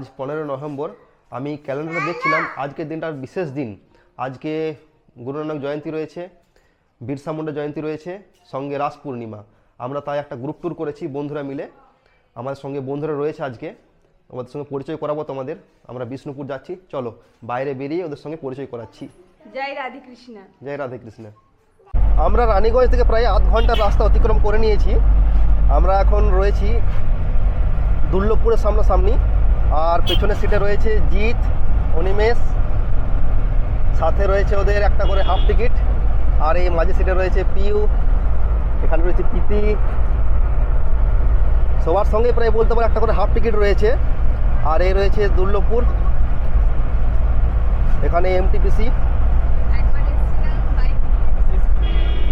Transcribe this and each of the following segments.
আজ পনেরো নভেম্বর আমি ক্যালেন্ডারে দেখছিলাম আজকের দিনটা বিশেষ দিন। আজকে গুরু নানক জয়ন্তী রয়েছে বিরসা মুন্ডা জয়ন্তী রয়েছে সঙ্গে রাস পূর্ণিমা। আমরা তাই একটা গ্রুপ ট্যুর করেছি বন্ধুরা মিলে। আমাদের সঙ্গে বন্ধুরা রয়েছে আজকে আমাদের সঙ্গে পরিচয় করাবো তোমাদের। আমরা বিষ্ণুপুর যাচ্ছি চলো বাইরে বেরিয়ে ওদের সঙ্গে পরিচয় করাচ্ছি। জয় রাধে কৃষ্ণা জয় রাধে কৃষ্ণ আমরা রানীগঞ্জ থেকে প্রায় আধ ঘণ্টার রাস্তা অতিক্রম করে নিয়েছি। আমরা এখন রয়েছি দুর্লভপুরের সামনাসামনি। আর পেছনের সিটে রয়েছে জিৎ, অনিমেষ। সাথে রয়েছে ওদের একটা করে হাফ টিকিট আর এই মাঝে সিটে রয়েছে পিউ, এখানে রয়েছে প্রীতি। সবার সঙ্গে প্রায় বলতে পারো একটা করে হাফ টিকিট রয়েছে। আর এই রয়েছে দুর্লভপুর। এখানে এমটিপিসি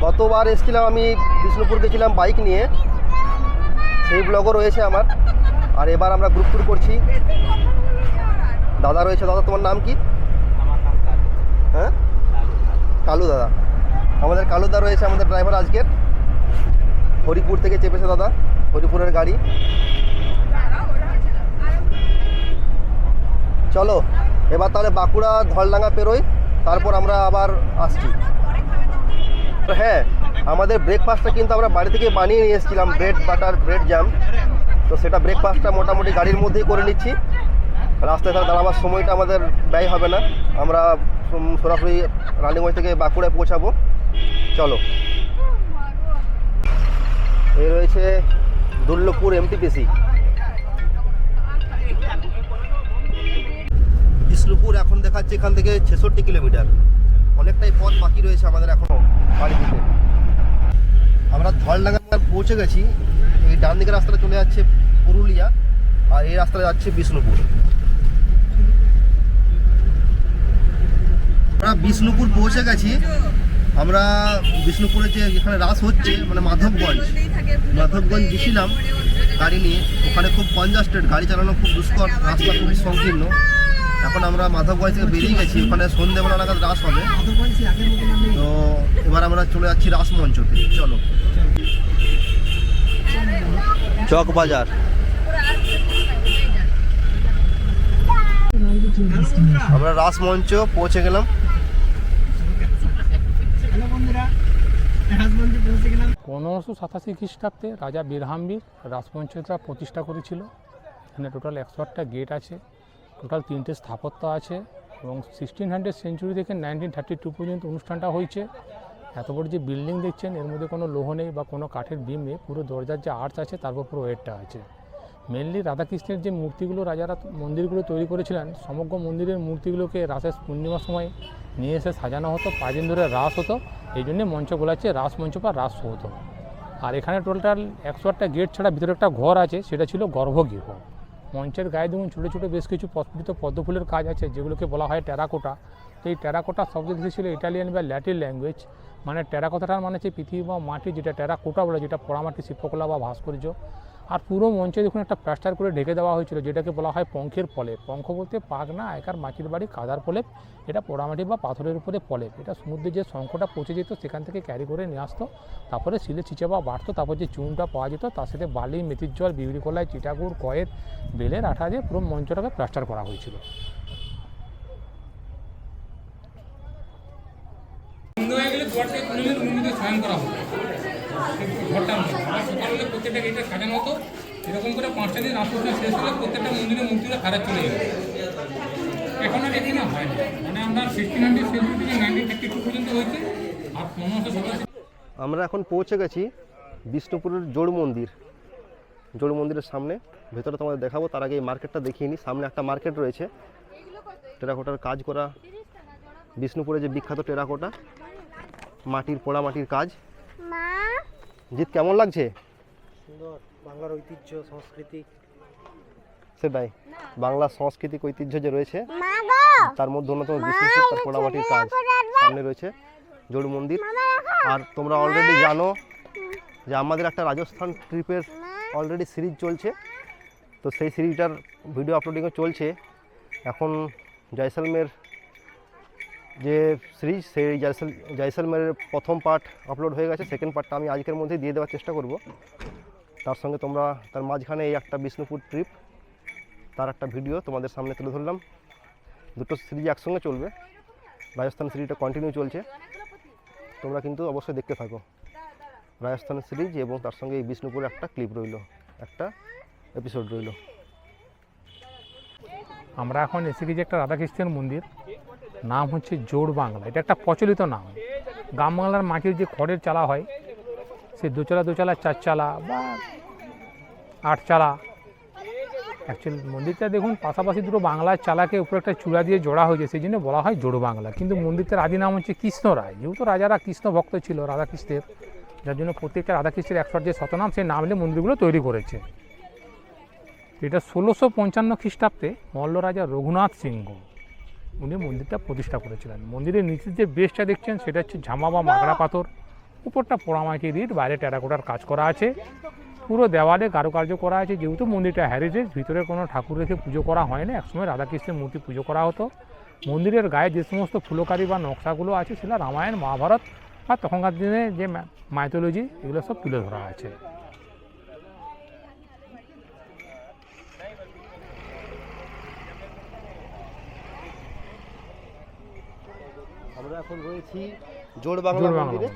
গতবার এসেছিলাম আমি বিষ্ণুপুর গেছিলাম বাইক নিয়ে। সেই ব্লগও রয়েছে আমার। আর এবার আমরা গ্রুপ ট্যুর করছি। দাদা রয়েছে দাদা তোমার নাম কি? হ্যাঁ? কালু দাদা। আমাদের কালু দা রয়েছে আমাদের ড্রাইভার আজকের। হরিপুর থেকে চেপেছে দাদা হরিপুরের গাড়ি। চলো এবার তাহলে বাঁকুড়া ধলডাঙ্গা পেরোই তারপর আমরা আবার আসছি। তো হ্যাঁ আমাদের ব্রেকফাস্টটা কিন্তু আমরা বাড়ি থেকে বানিয়ে নিয়ে এসেছিলাম ব্রেড বাটার ব্রেড জ্যাম তো সেটা ব্রেকফাস্টটা মোটামুটি গাড়ির মধ্যেই করে নিচ্ছি। রাস্তায় তাহলে দাঁড়াবার সময়টা আমাদের ব্যয় হবে না। আমরা সরাসরি রানীগঞ্জ থেকে বাঁকুড়ায় পৌঁছাবো। চলো। এই রয়েছে দুর্লভপুর এমটিপিসি বিষ্ণুপুর এখন দেখাচ্ছে এখান থেকে ছেষট্টি কিলোমিটার। অনেকটাই পথ বাকি রয়েছে আমাদের এখনও বাড়ি দিতে আমরা ধলডাঙ্গা পৌঁছে গেছি। ডান দিকের রাস্তাটা চলে যাচ্ছে পুরুলিয়া, আর এই রাস্তাটা যাচ্ছে বিষ্ণুপুর। আমরা বিষ্ণুপুর পৌঁছে গেছি। আমরা বিষ্ণুপুরে যে এখানে রাস হচ্ছে মানে মাধবগঞ্জ মাধবগঞ্জ গেছিলাম গাড়ি নিয়ে। ওখানে খুব কনজাস্টেড গাড়ি চালানো খুব দুষ্কর, রাস্তা খুবই সংকীর্ণ। এখন আমরা মাধবগঞ্জ থেকে বেরিয়ে গেছি, ওখানে সন্ধ্যেবেলা নাগাদ রাস হবে। তো এবার আমরা চলে যাচ্ছি রাস মঞ্চতে, চলো। চক বাজার আমরা রাস মঞ্চ পৌঁছে গেলাম। পনেরোশো সাতাশি খ্রিস্টাব্দে রাজা বীরহাম্বীর রাজপঞ্চায়েতরা প্রতিষ্ঠা করেছিল। এখানে টোটাল একশো আটটা গেট আছে টোটাল তিনটে স্থাপত্য আছে এবং সিক্সটিন হান্ড্রেড সেঞ্চুরি থেকে নাইনটিন থার্টি টু পর্যন্ত অনুষ্ঠানটা হয়েছে। এত বড় যে বিল্ডিং দেখছেন, এর মধ্যে কোনো লোহ নেই বা কোনো কাঠের বিম নেই, পুরো দরজার যে আর্চ আছে, তার উপর পুরো ওয়েটটা আছে। মেনলি রাধাকৃষ্ণের যে মূর্তিগুলো রাজারা মন্দিরগুলো তৈরি করেছিলেন, সমগ্র মন্দিরের মূর্তিগুলোকে রাসের পূর্ণিমার সময় নিয়ে এসে সাজানো হতো পাঁচ দিন ধরে রাস হতো, এই জন্যে মঞ্চ বলা হচ্ছে রাস মঞ্চ বা রাস হতো। আর এখানে টোটাল একশো আটটা গেট ছাড়া ভিতরে একটা ঘর আছে, সেটা ছিল গর্ভগৃহ। মঞ্চের গায়ে দেখুন ছোটো ছোটো বেশ কিছু প্রস্ফুটিত পদ্মফুলের কাজ আছে, যেগুলোকে বলা হয় টেরাকোটা এই টেরাকোটা শব্দ ছিল ইটালিয়ান বা ল্যাটিন ল্যাঙ্গুয়েজ মানে টেরাকোটাটার মানে হচ্ছে পৃথিবী বা মাটি, যেটা টেরাকোটা বলে, যেটা পোড়ামাটি শিল্পকলা বা ভাস্কর্য। আর পুরো মঞ্চে দেখুন একটা প্লাস্টার করে ঢেকে দেওয়া হয়েছিল, যেটাকে বলা হয় পঙ্খের ফলেপ পঙ্খ বলতে পাক না, একার মাটির বাড়ি কাদার ফলেপ এটা পোড়ামাটি বা পাথরের উপরে ফলেপ এটা সমুদ্রে যে শঙ্খটা পচে যেত, সেখান থেকে ক্যারি করে নিয়ে আসতো। তারপরে শিলে ছিচে বা বাড়তো তারপর যে চুনটা পাওয়া যেত, তার সাথে বালি, মেথির জল বিউরি কলাই চিটাগুড়, কয়ের, বেলের আঠা দিয়ে পুরো মঞ্চটাকে প্লাস্টার করা হয়েছিল বন্ধ হয়ে গেলে দুয়ারটায় তুলে স্নান করা হতো ঘরটার মধ্যে আবার সকালবেলা প্রত্যেকটা গেটে সাজানো হতো। এরকম করে পাঁচটা দিন রাসোৎসব শেষ হলে প্রত্যেকটা মন্দিরে মূর্তিগুলো হারা চলে যেত। এখন আর দেখি না হয় না। মানে আমরা সিক্সটিন হান্ড্রেড সেঞ্চুরি থেকে নাইনটিন থার্টি টু পর্যন্ত হয়েছে। আর পনেরোশো সাতাশি আমরা এখন পৌঁছে গেছি বিষ্ণুপুরের জোড় মন্দির। জোড় মন্দিরের সামনে। ভেতরে তোমাদের দেখাবো। তার আগে এই মার্কেটটা দেখিয়ে নিই। সামনে একটা মার্কেট রয়েছে। টেরাকোটার কাজ করা। বিষ্ণুপুরে যে বিখ্যাত টেরাকোটা মাটির পোড়া মাটির কাজ। জিৎ কেমন লাগছে? সুন্দর। বাংলার ঐতিহ্য সংস্কৃতি। সেটাই। বাংলা সাংস্কৃতিক ঐতিহ্য যে রয়েছে তার মধ্যে অন্যতম বিষ্ণুপুর তার পোড়া মাটির কাজ সামনে রয়েছে জড়ু মন্দির। আর তোমরা অলরেডি জানো যে আমাদের একটা রাজস্থান ট্রিপের অলরেডি সিরিজ চলছে। তো সেই সিরিজটার ভিডিও আপলোডিংও চলছে। এখন জয়সলমের যে সিরিজ সেই জয়সল জয়সলমেরের প্রথম পার্ট আপলোড হয়ে গেছে সেকেন্ড পার্টটা আমি আজকের মধ্যেই দিয়ে দেওয়ার চেষ্টা করব। তার সঙ্গে তোমরা, তার মাঝখানে এই একটা বিষ্ণুপুর ট্রিপ তার একটা ভিডিও তোমাদের সামনে তুলে ধরলাম। দুটো সিরিজ একসঙ্গে চলবে। রাজস্থান সিরিজটা কন্টিনিউ চলছে। তোমরা কিন্তু অবশ্যই দেখতে থাকো। রাজস্থান সিরিজ এবং তার সঙ্গে এই বিষ্ণুপুর একটা ক্লিপ রইল, একটা এপিসোড রইল। আমরা এখন এসে গেছি একটা রাধাকৃষ্ণের মন্দির। নাম হচ্ছে জোড় বাংলা। এটা একটা প্রচলিত নাম। গ্রাম বাংলার মাটির যে খড়ের চালা হয়, সে দোচালা দোচালা, চারচালা বা আটচালা। অ্যাকচুয়ালি মন্দিরটা দেখুন, পাশাপাশি দুটো বাংলার চালাকে উপরে একটা চূড়া দিয়ে জোড়া হয়েছে, সেই জন্য বলা হয় জোড় বাংলা। কিন্তু মন্দিরটার আদি নাম হচ্ছে কৃষ্ণ রায়। যেহেতু রাজারা কৃষ্ণ ভক্ত ছিল, রাধাকৃষ্ণের, যার জন্য প্রত্যেকটা রাধাকৃষ্ণের একশোর যে শতনাম সেই নাম মন্দিরগুলো তৈরি করেছে। এটা ষোলোশো পঞ্চান্ন খ্রিস্টাব্দে মল্ল রাজা রঘুনাথ সিংহ উনি মন্দিরটা প্রতিষ্ঠা করেছিলেন। মন্দিরের নিচের যে বেসটা দেখছেন, সেটা হচ্ছে ঝামা বা মাগড়া পাথর। উপরটা পোড়ামাটি ইট, বাইরে টেরাকোটার কাজ করা আছে। পুরো দেওয়ালে কারুকার্য করা আছে। যেহেতু মন্দিরটা হ্যারিটেজ ভিতরে কোনো ঠাকুর রেখে পুজো করা হয় না একসময় রাধাকৃষ্ণের মূর্তি পুজো করা হতো। মন্দিরের গায়ে যে সমস্ত ফুলকারি বা নকশাগুলো আছে সেটা রামায়ণ, মহাভারত বা তখনকার দিনে যে মাইথোলজি এগুলো সব তুলে ধরা আছে। এখন রয়েছি জোড় বাংলা মন্দিরে।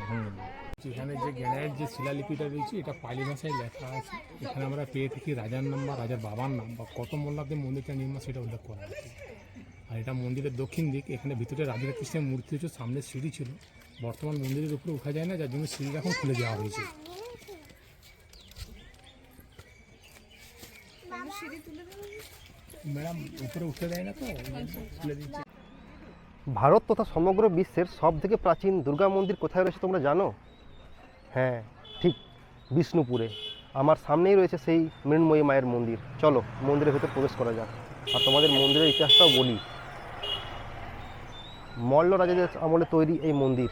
এখানে যে গ্যানাইট যে শিলালিপিটা রয়েছে এটা পালি ভাষায় লেখা আছে। এখানে আমরা পেয়ে থাকি রাজার নাম বা রাজার বাবার নাম বা কত মোল্লাব্দে মন্দিরটা নির্মাণ সেটা উল্লেখ করা আছে আর এটা মন্দিরের দক্ষিণ দিক এখানে ভিতরে রাধা কৃষ্ণের মূর্তি হচ্ছে সামনে সিঁড়ি ছিল। বর্তমান মন্দিরের উপরে উঠা যায় না যার জন্য সিঁড়ি এখন খুলে দেওয়া হয়েছে। ম্যাডাম উপরে উঠে দেয় না তো? খুলে দিচ্ছে। ভারত তথা সমগ্র বিশ্বের সব থেকে প্রাচীন দুর্গা মন্দির কোথায় রয়েছে তোমরা জানো? হ্যাঁ ঠিক বিষ্ণুপুরে। আমার সামনেই রয়েছে সেই মৃন্ময়ী মায়ের মন্দির। চলো, মন্দিরের ভেতর প্রবেশ করা যাক। আর তোমাদের মন্দিরের ইতিহাসটাও বলি। মল্ল রাজাদের আমলে তৈরি এই মন্দির।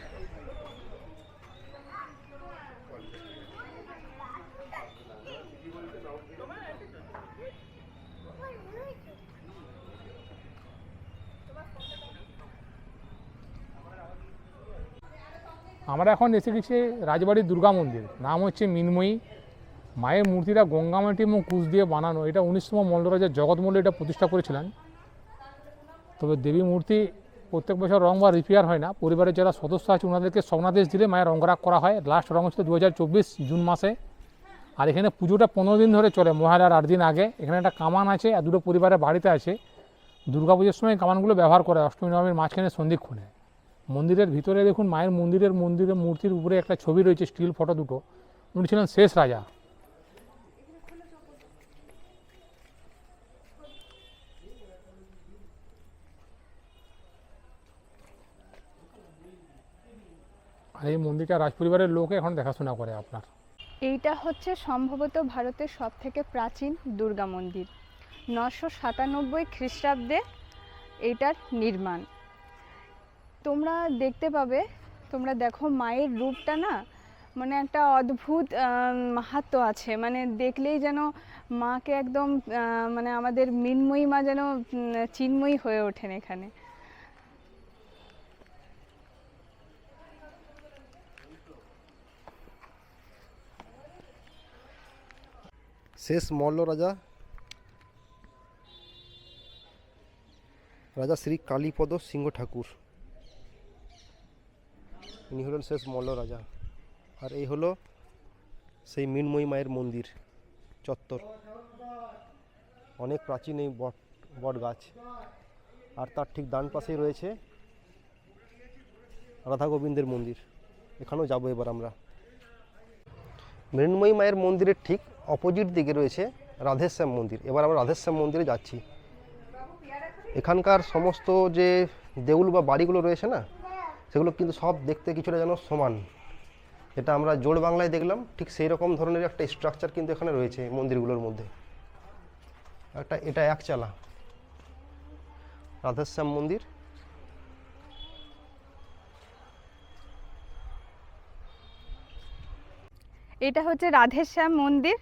আমরা এখন এসে গেছি রাজবাড়ির দুর্গা মন্দির। নাম হচ্ছে মিনময়ী। মায়ের মূর্তিটা গঙ্গামাটি এবং কুচ দিয়ে বানানো। এটা উনিশতম মল্লরাজা জগৎমল্ল এটা প্রতিষ্ঠা করেছিলেন। তবে দেবী মূর্তি প্রত্যেক বছর রং বা রিপেয়ার হয় না। পরিবারের যারা সদস্য আছে ওনাদেরকে স্বর্ণাদেশ দিলে মায়ের রঙরাগ করা হয়। লাস্ট রং হচ্ছে দু হাজার চব্বিশ, জুন মাসে। আর এখানে পুজোটা পনেরো দিন ধরে চলে। মহালয়ার আট দিন আগে। এখানে একটা কামান আছে আর দুটো পরিবারের বাড়িতে আছে। দুর্গা পুজোর সময় কামানগুলো ব্যবহার করে অষ্টমী, নবমীর মাঝখানে সন্ধিক্ষণে। মন্দিরের ভিতরে দেখুন, মায়ের মন্দিরের মন্দিরের মূর্তির উপরে একটা ছবি রয়েছে, স্টিল ফটো দুটো। উনি ছিলেন শেষ রাজা। আর এই মন্দিরটা রাজপরিবারের লোকে এখন দেখাশোনা করে আপনার। এইটা হচ্ছে সম্ভবত ভারতের সব থেকে প্রাচীন দুর্গা মন্দির। নশো সাতানব্বই খ্রিস্টাব্দে এটার নির্মাণ। তোমরা দেখতে পাবে তোমরা দেখো মায়ের রূপটা না মানে একটা অদ্ভুত আহ, মাহাত্ম্য আছে। মানে দেখলেই যেন মাকে একদম মানে আমাদের মিনময়ী মা যেন চিন্ময়ী হয়ে ওঠেন এখানে। শেষ মল্ল রাজা। রাজা শ্রী কালীপদ সিংহ ঠাকুর ইনি হলেন শেষ মল্ল রাজা। আর এই হলো সেই মৃন্ময়ী মায়ের মন্দির, চত্বর। অনেক প্রাচীন এই বট বট গাছ। আর তার ঠিক ডান পাশেই রয়েছে রাধা গোবিন্দের মন্দির। এখানেও যাব এবার আমরা। মৃন্ময়ী মায়ের মন্দিরের ঠিক অপোজিট দিকে রয়েছে রাধেশ্যাম মন্দির। এবার আমরা রাধেশ্যাম মন্দিরে যাচ্ছি। এখানকার সমস্ত যে দেউল বা বাড়িগুলো রয়েছে না সেগুলো কিন্তু সব দেখতে কিছুটা যেন সমান। এটা আমরা জোড় বাংলায় দেখলাম, ঠিক সেই রকম ধরনের একটা স্ট্রাকচার কিন্তু এখানে রয়েছে মন্দিরগুলোর মধ্যে। একটা, এটা একচালা রাধেশ্যাম মন্দির। এটা হচ্ছে রাধেশ্যাম মন্দির।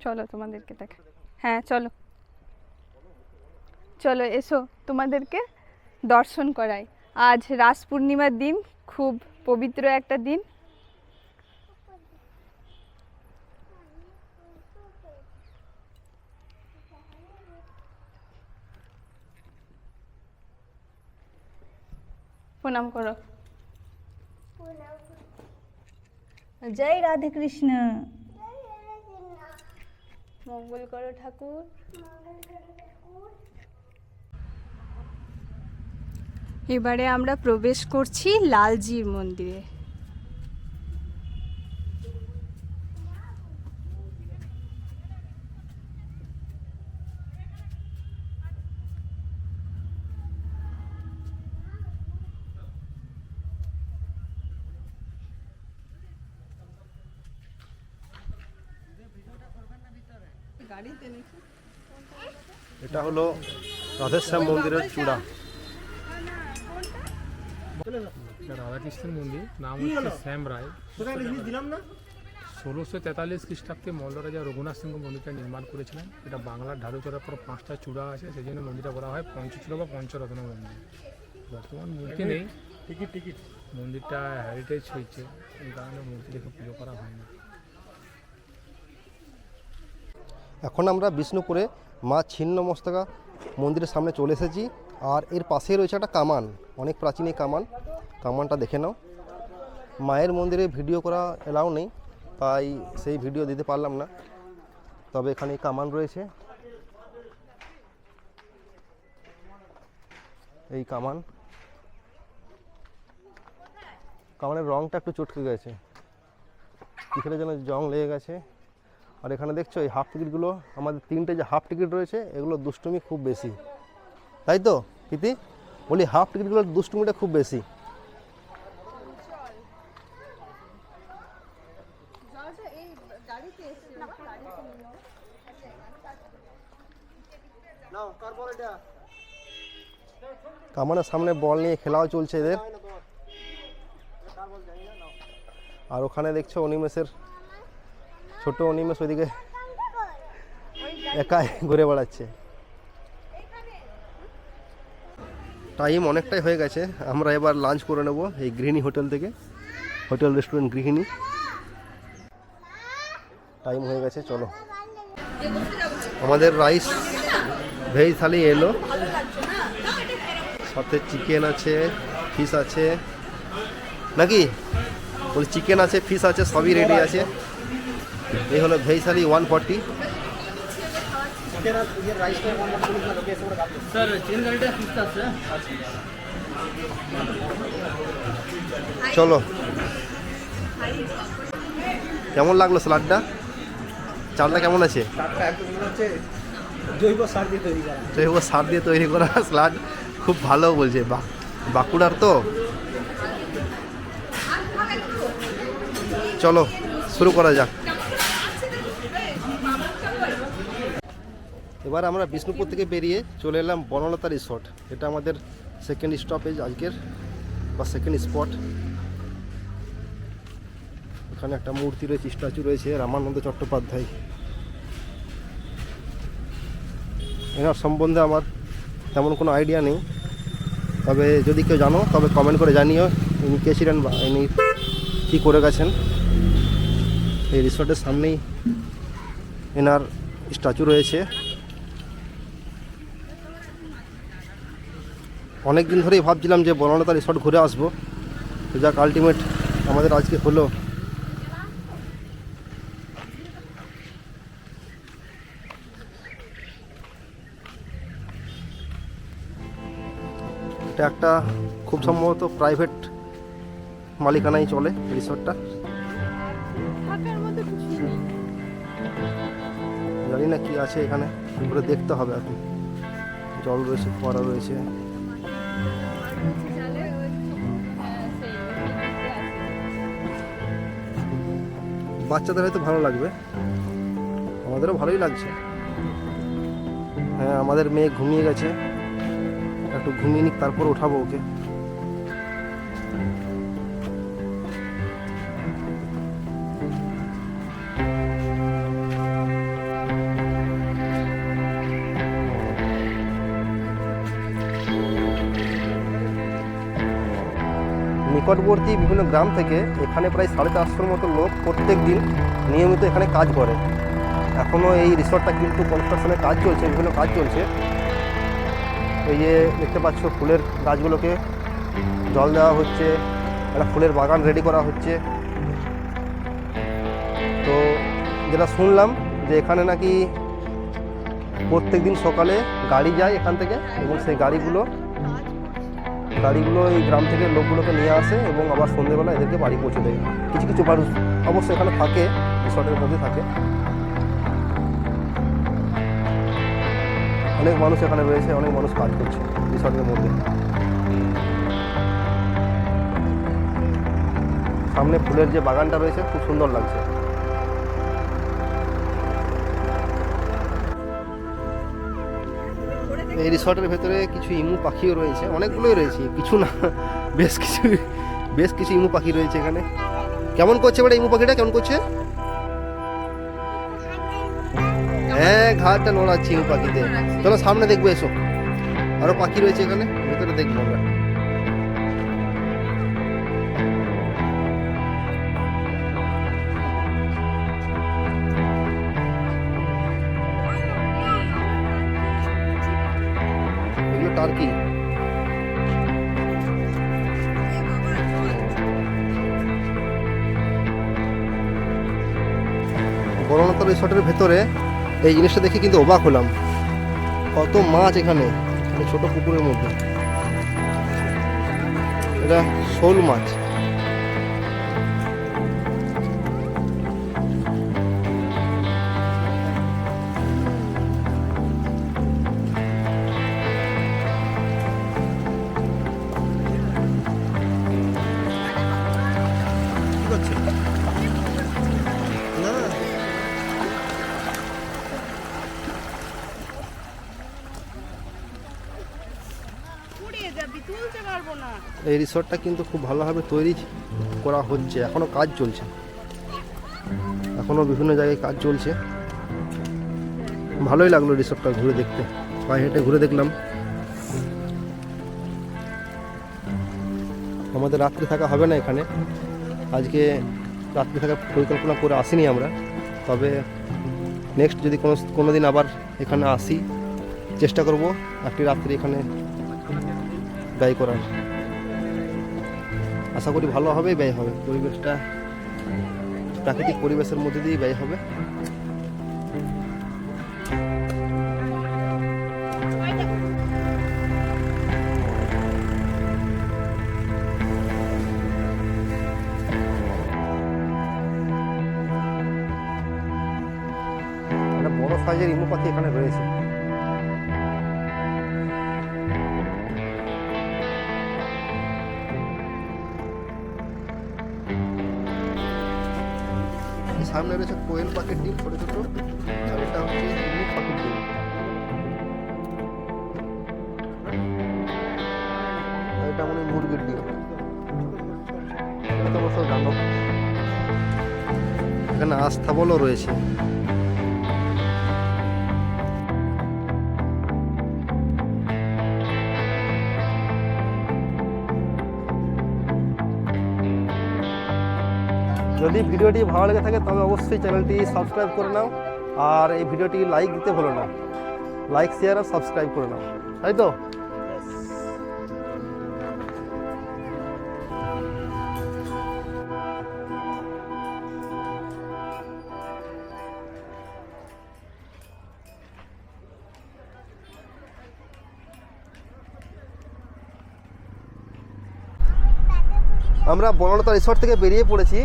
চলো তোমাদেরকে দেখা হ্যাঁ চলো। চলো, এসো তোমাদেরকে। দর্শন করায়। আজ রাস পূর্ণিমার দিন, খুব পবিত্র একটা দিন। প্রণাম করো। জয় রাধে কৃষ্ণ। মঙ্গল করো ঠাকুর। এবারে আমরা প্রবেশ করছি লালজির মন্দিরে। এটা হলো রাধেশ্যাম মন্দিরের চূড়া। রাধাকৃষ্ণের মন্দির নাম হচ্ছে শ্যাম রায়। দিলাম না? ষোলোশো তেতাল্লিশ খ্রিস্টাব্দে মল্ল রাজা রঘুনাথ সিংহ মন্দিরটা নির্মাণ করেছিলেন। এটা বাংলার ঢালু চড়ার পর পাঁচটা চূড়া আছে সেই জন্য মন্দিরটা বলা হয় পঞ্চচূড়া বা পঞ্চরত্ন মন্দির। বর্তমান মূর্তি নেই। Ticket ticket. মন্দিরটা হেরিটেজ হয়েছে। এই কারণে মূর্তি দেখে পুজো করা হয় না। এখন আমরা বিষ্ণুপুরে মা ছিন্ন ছিন্নমস্তকা মন্দিরের সামনে চলে এসেছি। আর এর পাশেই রয়েছে একটা কামান। অনেক প্রাচীন এই কামান। কামানটা দেখে নাও। মায়ের মন্দিরে ভিডিও করা এলাও নেই, তাই সেই ভিডিও দিতে পারলাম না। তবে এখানে কামান রয়েছে। এই কামান। কামানের রংটা একটু চটকে গেছে। কিসের যেন জং লেগে গেছে। আর এখানে দেখছ এই হাফ টিকিটগুলো, আমাদের তিনটে যে হাফ টিকিট রয়েছে, এগুলো দুষ্টুমি খুব বেশি। তাই তো, প্রীতি? বলি হাফ টিকিটগুলোর দুষ্টুমিটা খুব বেশি। কামানের সামনে বল নিয়ে খেলাও চলছে এদের। আর ওখানে দেখছ অনিমেষের ছোট অনিমেষ ওইদিকে একাই ঘুরে বেড়াচ্ছে। টাইম অনেকটাই হয়ে গেছে। আমরা এবার লাঞ্চ করে নেব এই গৃহিণী হোটেল থেকে। হোটেল রেস্টুরেন্ট গৃহিণী। টাইম হয়ে গেছে, চলো। আমাদের রাইস ভেজ থালি এলো। সাথে চিকেন আছে ফিশ আছে। নাকি? চিকেন আছে ফিশ আছে, সবই রেডি আছে। এই হলো ভেজ থালি ওয়ান ফর্টি চলো। কেমন লাগল স্যালাডটা চালটা কেমন আছে? জৈব সার দিয়ে তৈরি করা। জৈব সার দিয়ে তৈরি করা স্যালাড খুব ভালো বলছে বা বাঁকুড়ার তো। চলো শুরু করা যাক। এবার আমরা বিষ্ণুপুর থেকে বেরিয়ে চলে এলাম বনলতা রিসর্ট। এটা আমাদের সেকেন্ড স্টপেজ আজকের, বা সেকেন্ড স্পট এখানে একটা মূর্তি রয়েছে স্ট্যাচু রয়েছে, রামানন্দ চট্টোপাধ্যায়। এনার সম্বন্ধে আমার তেমন কোনো আইডিয়া নেই। তবে যদি কেউ জানো, তবে কমেন্ট করে জানিও ইনি কে ছিলেন বা ইনি কী করে গেছেন। এই রিসর্টের সামনেই এনার স্ট্যাচু রয়েছে। অনেক দিন ধরেই ভাবছিলাম যে বনলতা রিসর্ট ঘুরে আসব। তো যাক আলটিমেট আমাদের আজকে হলো। এটা একটা খুব সম্ভবত প্রাইভেট মালিকানাই চলে রিসর্টটা জানি না কি আছে এখানে ঘুরে দেখতে হবে এখন। জল রয়েছে ফোয়ারা রয়েছে। বাচ্চাদের হয়তো ভালো লাগবে। আমাদেরও ভালোই লাগছে। হ্যাঁ আমাদের মেয়ে ঘুমিয়ে গেছে। একটু ঘুমিয়ে নিক, তারপর ওঠাবো ওকে। নিকটবর্তী বিভিন্ন গ্রাম থেকে এখানে প্রায় সাড়ে চারশোর মতো লোক প্রত্যেক দিন নিয়মিত এখানে কাজ করে। এখনও এই রিসর্টটা কিন্তু কনস্ট্রাকশনের কাজ চলছে, বিভিন্ন কাজ চলছে। এই যে দেখতে পাচ্ছ ফুলের গাছগুলোকে জল দেওয়া হচ্ছে, একটা ফুলের বাগান রেডি করা হচ্ছে। তো যেটা শুনলাম যে এখানে নাকি প্রত্যেক দিন সকালে গাড়ি যায় এখান থেকে এবং সেই গাড়িগুলো গাড়িগুলো এই গ্রাম থেকে লোকগুলোকে নিয়ে আসে এবং আবার সন্ধ্যেবেলা এদেরকে বাড়ি পৌঁছে দেয়। কিছু কিছু মানুষ অবশ্যই এখানে থাকে, রিসর্টের মধ্যে থাকে। অনেক মানুষ এখানে রয়েছে, অনেক মানুষ কাজ করছে রিসর্টের মধ্যে। সামনে ফুলের যে বাগানটা রয়েছে, খুব সুন্দর লাগছে। এই রিসর্টের ভেতরে কিছু ইমু পাখিও রয়েছে। অনেকগুলোই রয়েছে, কিছু না, বেশ কিছু বেশ কিছু ইমু পাখি রয়েছে এখানে। কেমন করছে বেটা ইমু পাখিটা? কেমন করছে? হ্যাঁ ঘাটটা নড়াচ্ছে ইমু পাখিতে। চলো সামনে দেখব, এসো। আরও পাখি রয়েছে এখানে, ভেতরে দেখব আমরা। টার্কি বরণতা রিসর্টের ভেতরে এই জিনিসটা দেখে কিন্তু অবাক হলাম। কত মাছ এখানে এই ছোট পুকুরের মধ্যে। এটা শোল মাছ। এই রিসর্টটা কিন্তু খুব ভালোভাবে তৈরি করা হচ্ছে। এখনও কাজ চলছে। এখনও বিভিন্ন জায়গায় কাজ চলছে। ভালোই লাগল রিসর্টটা ঘুরে দেখতে। পায়ে হেঁটে ঘুরে দেখলাম। আমাদের রাত্রে থাকা হবে না এখানে। আজকে রাত্রে থাকার পরিকল্পনা করে আসিনি আমরা। তবে নেক্সট যদি কোনো কোনো দিন আবার এখানে আসি, চেষ্টা করব একটি রাত্রি এখানে ব্যয় করার। আশা করি ভালো হবে, ব্যয় হবে। পরিবেশটা প্রাকৃতিক পরিবেশের মধ্যে দিয়েই ব্যয় হবে। বড় সাইজের ইমু পাখি এখানে রয়েছে। সামনে রয়েছে কোয়েল পাখির ডিম, ছোট ছোট। আর এটা হচ্ছে ইমু পাখির ডিম। এটা মনে মুরগির ডিম। এখানে আস্থাবলও রয়েছে। যদি ভিডিওটি ভালো লেগে থাকে, তবে অবশ্যই চ্যানেলটি সাবস্ক্রাইব করে নাও। আর এই ভিডিওটি লাইক দিতে ভুলো না। লাইক, শেয়ার আর সাবস্ক্রাইব করে নাও। তাই তো? আমরা বনলতা রিসর্ট থেকে বেরিয়ে পড়েছি।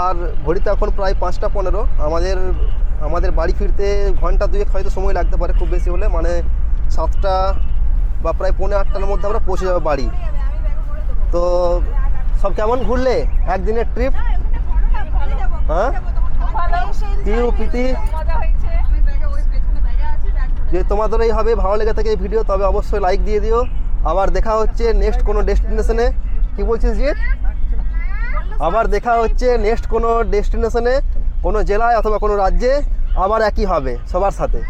আর ঘড়িতে এখন প্রায় পাঁচটা পনেরো। আমাদের আমাদের বাড়ি ফিরতে ঘণ্টা দুয়েক হয়তো সময় লাগতে পারে খুব বেশি হলে। মানে সাতটা বা প্রায় পৌনে আটটার মধ্যে আমরা পৌঁছে যাব বাড়ি। তো সব কেমন ঘুরলে একদিনের ট্রিপ? হ্যাঁ? প্রীতি? যে তোমাদের এই হবে ভালো লেগে থাকে এই ভিডিও, তবে অবশ্যই লাইক দিয়ে দিও। আবার দেখা হচ্ছে নেক্সট কোনো ডেস্টিনেশনে কি বলছিস জি আবার দেখা হচ্ছে নেক্সট কোনো ডেস্টিনেশনে কোনো জেলায় অথবা কোনো রাজ্যে আবার একই হবে সবার সাথে।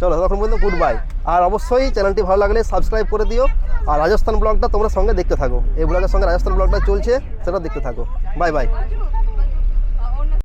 চলো তখন পর্যন্ত গুড বাই আর অবশ্যই চ্যানেলটি ভালো লাগলে সাবস্ক্রাইব করে দিও। আর রাজস্থান ব্লগটা তোমরা সঙ্গে দেখতে থাকো। এই ব্লগের সঙ্গে রাজস্থান ব্লগটা চলছে সেটা দেখতে থাকো। Bye bye